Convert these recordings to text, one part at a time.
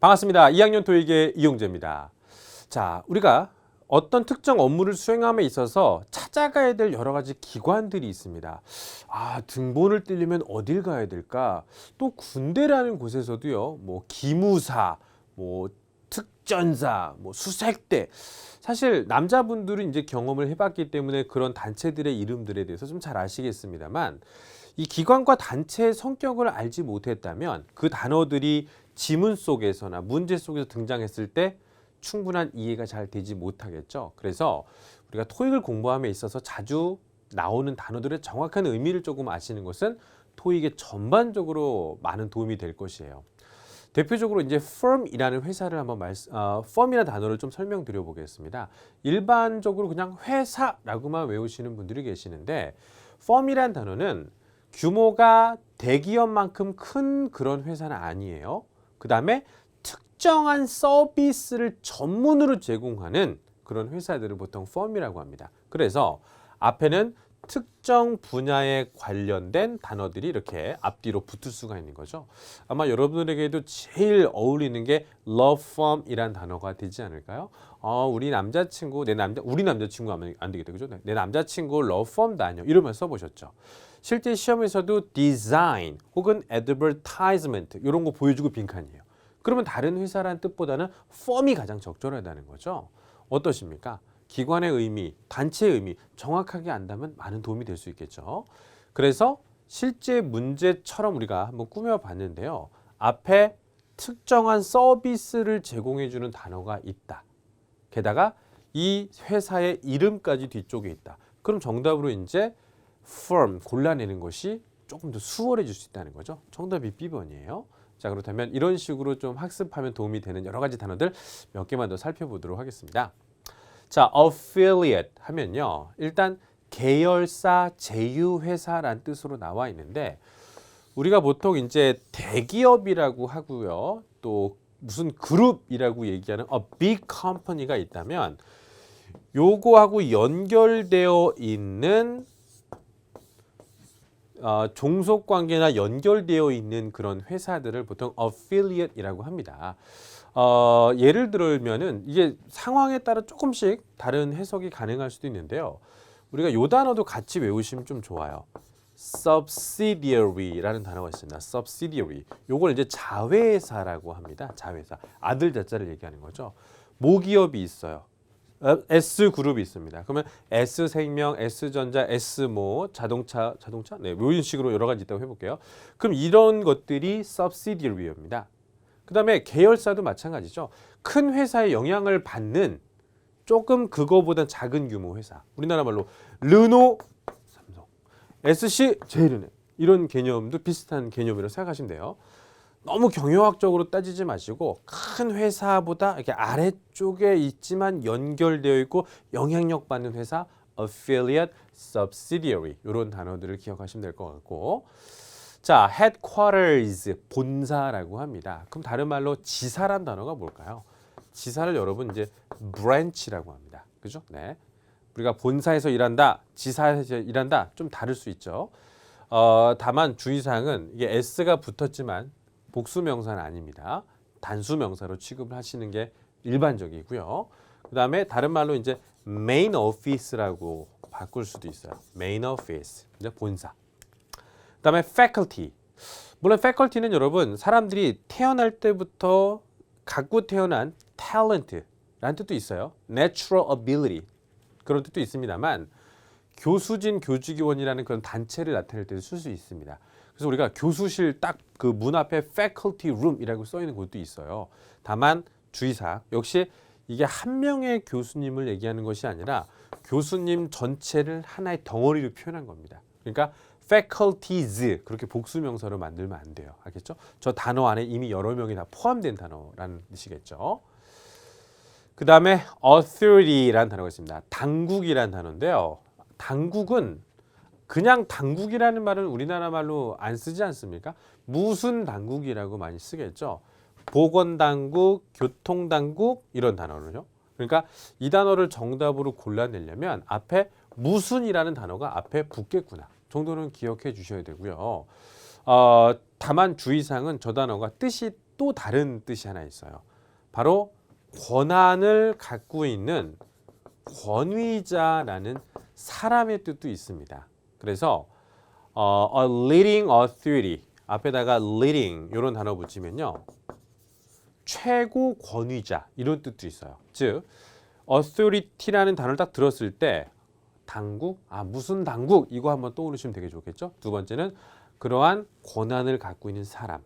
반갑습니다. 2학년 토익의 이용재입니다. 자, 우리가 어떤 특정 업무를 수행함에 있어서 찾아가야 될 여러 가지 기관들이 있습니다. 아, 등본을 떼려면 어딜 가야 될까? 또 군대라는 곳에서도요, 뭐 기무사, 뭐 특전사, 뭐 수색대. 사실 남자분들은 이제 경험을 해봤기 때문에 그런 단체들의 이름들에 대해서 좀 잘 아시겠습니다만 이 기관과 단체의 성격을 알지 못했다면 그 단어들이 지문 속에서나 문제 속에서 등장했을 때 충분한 이해가 잘 되지 못하겠죠. 그래서 우리가 토익을 공부함에 있어서 자주 나오는 단어들의 정확한 의미를 조금 아시는 것은 토익에 전반적으로 많은 도움이 될 것이에요. 대표적으로 이제 firm이라는 회사를 한번 말, 어, firm이라는 단어를 좀 설명드려 보겠습니다. 일반적으로 그냥 회사라고만 외우시는 분들이 계시는데 firm이라는 단어는 규모가 대기업만큼 큰 그런 회사는 아니에요. 그 다음에 특정한 서비스를 전문으로 제공하는 그런 회사들을 보통 firm이라고 합니다. 그래서 앞에는 특정 분야에 관련된 단어들이 이렇게 앞뒤로 붙을 수가 있는 거죠. 아마 여러분들에게도 제일 어울리는 게 law firm이란 단어가 되지 않을까요? 어, 우리 남자친구, 내 남자, 우리 남자친구 하면 안 되겠다, 그죠? 내 남자친구 law firm 다녀 이러면 써보셨죠. 실제 시험에서도 design 혹은 advertisement 이런 거 보여주고 빈칸이에요. 그러면 다른 회사라는 뜻보다는 firm이 가장 적절하다는 거죠. 어떠십니까? 기관의 의미, 단체의 의미 정확하게 안다면 많은 도움이 될 수 있겠죠. 그래서 실제 문제처럼 우리가 한번 꾸며 봤는데요. 앞에 특정한 서비스를 제공해 주는 단어가 있다. 게다가 이 회사의 이름까지 뒤쪽에 있다. 그럼 정답으로 이제 firm 골라내는 것이 조금 더 수월해질 수 있다는 거죠. 정답이 B번이에요. 자 그렇다면 이런 식으로 좀 학습하면 도움이 되는 여러 가지 단어들 몇 개만 더 살펴보도록 하겠습니다. 자, affiliate 하면요. 일단 계열사, 제휴회사란 뜻으로 나와 있는데 우리가 보통 이제 대기업이라고 하고요. 또 무슨 그룹이라고 얘기하는 a big company가 있다면 요거하고 연결되어 있는 어, 종속 관계나 연결되어 있는 그런 회사들을 보통 affiliate이라고 합니다. 어, 예를 들면은 이게 상황에 따라 조금씩 다른 해석이 가능할 수도 있는데요. 우리가 요 단어도 같이 외우시면 좀 좋아요. subsidiary라는 단어가 있습니다. subsidiary. 요걸 이제 자회사라고 합니다. 자회사. 아들 자자를 얘기하는 거죠. 모기업이 있어요. 어, S 그룹이 있습니다. 그러면 S 생명, S 전자, S 모 자동차, 자동차, 네, 이런 식으로 여러 가지 있다고 해볼게요. 그럼 이런 것들이 subsidiary입니다. 그 다음에 계열사도 마찬가지죠. 큰 회사의 영향을 받는 조금 그거보다 작은 규모 회사. 우리나라 말로 르노, 삼성, SC, 제일은행 이런 개념도 비슷한 개념이라고 생각하시면 돼요. 너무 경영학적으로 따지지 마시고 큰 회사보다 이렇게 아래쪽에 있지만 연결되어 있고 영향력 받는 회사 affiliate, subsidiary 이런 단어들을 기억하시면 될 것 같고 자 headquarters 본사라고 합니다. 그럼 다른 말로 지사란 단어가 뭘까요? 지사를 여러분 이제 branch라고 합니다. 그죠? 네. 우리가 본사에서 일한다, 지사에서 일한다 좀 다를 수 있죠. 어, 다만 주의사항은 이게 s가 붙었지만 복수 명사는 아닙니다. 단수 명사로 취급을 하시는 게 일반적이고요. 그 다음에 다른 말로 이제 main office라고 바꿀 수도 있어요. main office. 이제 본사. 그 다음에 faculty. 물론 faculty는 여러분 사람들이 태어날 때부터 갖고 태어난 talent라는 뜻도 있어요. natural ability 그런 뜻도 있습니다만 교수진 교직원이라는 그런 단체를 나타낼 때도 쓸 수 있습니다. 그래서 우리가 교수실 딱 그 문 앞에 faculty room이라고 써 있는 곳도 있어요. 다만 주의사항 역시 이게 한 명의 교수님을 얘기하는 것이 아니라 교수님 전체를 하나의 덩어리로 표현한 겁니다. 그러니까 faculties 그렇게 복수 명사로 만들면 안 돼요. 알겠죠? 저 단어 안에 이미 여러 명이 다 포함된 단어라는 뜻이겠죠. 그 다음에 authority라는 단어가 있습니다. 당국이라는 단어인데요. 당국은 그냥 당국이라는 말은 우리나라 말로 안 쓰지 않습니까? 무슨 당국이라고 많이 쓰겠죠. 보건당국, 교통당국 이런 단어를요. 그러니까 이 단어를 정답으로 골라내려면 앞에 무슨이라는 단어가 앞에 붙겠구나 정도는 기억해 주셔야 되고요. 어, 다만 주의사항은 저 단어가 뜻이 또 다른 뜻이 하나 있어요. 바로 권한을 갖고 있는 권위자라는 사람의 뜻도 있습니다. 그래서 어, a leading authority 앞에다가 leading 이런 단어 붙이면요. 최고 권위자 이런 뜻도 있어요. 즉 authority라는 단어를 딱 들었을 때 당국 아 무슨 당국 이거 한번 떠오르시면 되게 좋겠죠. 두 번째는 그러한 권한을 갖고 있는 사람.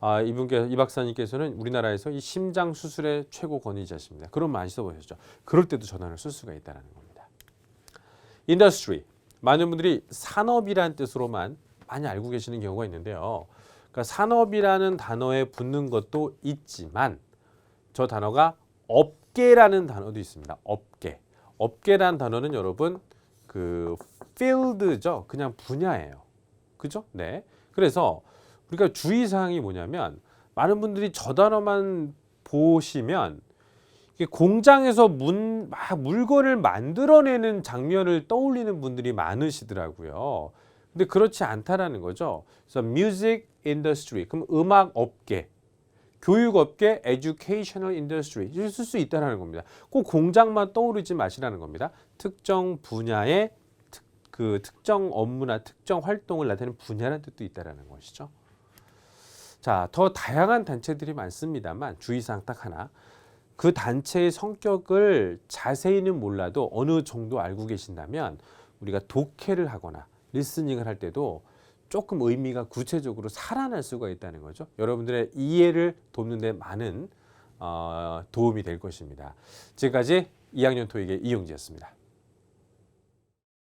아, 이분께 이 박사님께서는 우리나라에서 이 심장 수술의 최고 권위자십니다. 그런 많이 써보셨죠. 그럴 때도 전환을 쓸 수가 있다는 겁니다. industry 많은 분들이 산업이라는 뜻으로만 많이 알고 계시는 경우가 있는데요. 그러니까 산업이라는 단어에 붙는 것도 있지만 저 단어가 업계라는 단어도 있습니다. 업계. 업계라는 단어는 여러분 그 field죠. 그냥 분야예요. 그죠? 네. 그래서 우리가 주의 사항이 뭐냐면 많은 분들이 저 단어만 보시면 공장에서 문, 막 물건을 만들어내는 장면을 떠올리는 분들이 많으시더라고요. 근데 그렇지 않다라는 거죠. 그래서 music industry, 그럼 음악 업계, 교육 업계, educational industry 쓸 수 있다라는 겁니다. 꼭 공장만 떠오르지 마시라는 겁니다. 특정 분야의 특, 그 특정 업무나 특정 활동을 나타내는 분야라는 뜻도 있다라는 것이죠. 자, 더 다양한 단체들이 많습니다만 주의사항 딱 하나. 그 단체의 성격을 자세히는 몰라도 어느 정도 알고 계신다면 우리가 독해를 하거나 리스닝을 할 때도 조금 의미가 구체적으로 살아날 수가 있다는 거죠. 여러분들의 이해를 돕는 데 많은 어, 도움이 될 것입니다. 지금까지 2학년 토익의 이용지였습니다.